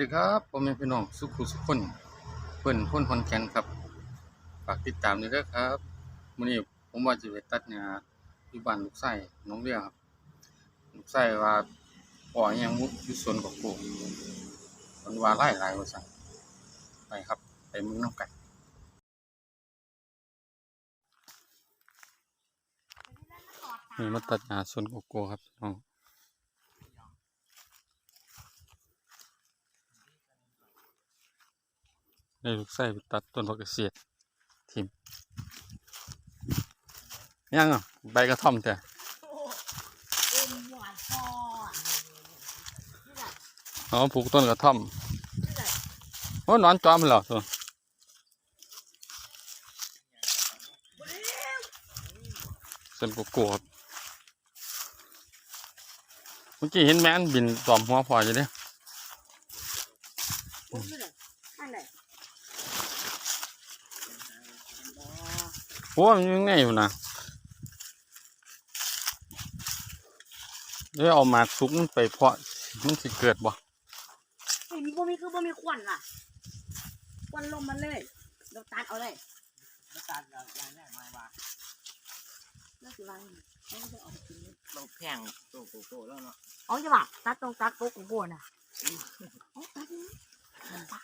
ดีครับผมเป็นพี่น้องสุขุสุขคนเพิ่นพ้นคอนแกนครับฝากติดตามด้วยเด้อครับมื้อนี้ผมว่าจะไปตัดหญ้าอยู่บ้านลูกไส้น้องเรียครับลูกไส้ว่าพ่ออิหยังมุกอยู่สวนกับกูมันว่าหลายหลายว่าซั่นไปครับไปมึงน้ำกันนี่มาตัดหญ้าสวนกับกูครับน้อง ได้ลูกไส้ไปตัดต้นพักเกษตรทิมยังอะใบกระท่อมแต่เอ็มหวานทอดนี่แหละอ๋อปลูกต้นกระท่อมโอ้หนอนจอมเหรอตัวส่วนกกครับเมื่อกี้เห็นแม่นบินตอมหัวพออยู่เนี่แหละนั่นแหละ โอ้มันอยังไงอยู่นะเดี๋ยวเอาหมากซุกมันไปเพาะมันสิเกิดบ่เฮ้ยมีบ่มีคือบ่มีควันล่ะควันลมมันเลยเราตัดเอาเลยแล้วการเราอย่างแรกมาว่าแล้วสิว่าเขาจะเอาไปกินเลยเราแพงตัวโกโก้แล้วเนาะเอาจะว่าตัดตรงตัดโต๊ะของโบน่ะเอาตัดนี่มันตัด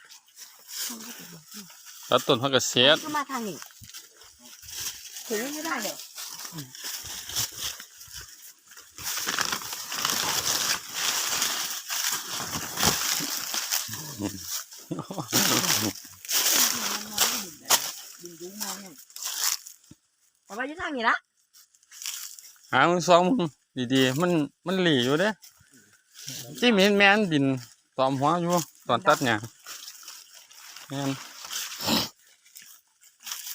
มันก็จะบอกนี่แล้วต้นพักเกษตรก็มาทางนี้ ถึงไม่ได้เลยดึงดูมาเอาไปที่ทางนี้ละหามึงสองมึงดีๆ มันมันหลีอยู่เด้ที่มีแม่นบินตอมหัวอยู่ตอนตัดเนี่ยแม่น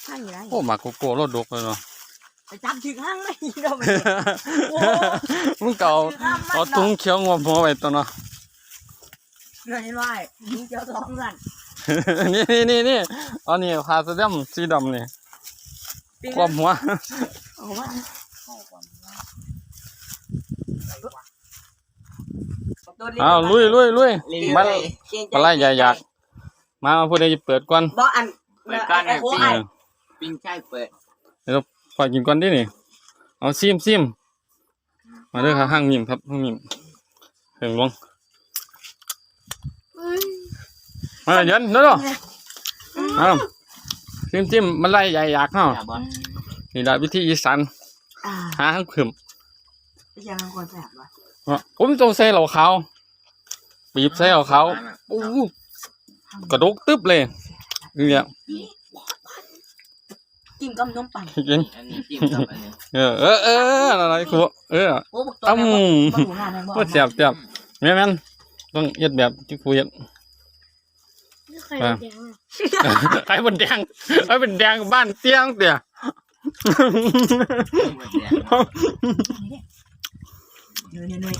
ทางนี้ละโอ้หมากโกโก้รถดกเลยเนาะไปจับถึงห้างไม่ได้ไหมโอ้มึงเก่าถึงห้างมันเอาตุ้งเขียวงวหัวไว้ตัวเนาะเงินไว้มึงจะสองเงินนี่นี่นี่นี่เอานี่พาสเดมสีดำนี่ความหัวเอาว่าเข้าก่อนอ้าวลุยลุยลุยมาเกรงใจปลาไหลใหญ่อยากมามาพูดได้จะเปิดก่อนบ่อันเปิดการไอ้ให้โอ้ ปิ้งไอ้ปิ้งใช่เปิดพอกินก่อนดินี่ เอาซิมซิมมาเด้อครับห้างมิมครับห้างมิมเพิ่งลงมาเย็นเด้อเอาซิมซิมมันไล่ใหญ่อยากเนาะอย่าบ่นี่แหละวิธีอีสานอ่าหาห้างขึ้นไม่ใช่บางคนแสบวะว่าผมต้องใส่เหล่าขาวบีบใส่เหล่าขาวโอ้โหกระดกตึ๊บเลยเนี่ย กินกับนมปังกินอันนี้จิ้มกับอันนี้เออเออเอออะไรกูเออโอ้บอกตัวอ้แม่บอกบอกหนูหน้าแม่บอกก็เจ็บเจ็บแม่แม่นต้องเย็ดแบบที่กูเย็ดไม่เคยแดงไอ้บนแดงไอ้เป็นแดงบ้านเตี้ยงเตี้ยจิ้มกับแดงเนี่ยเนี่ยเนี่ย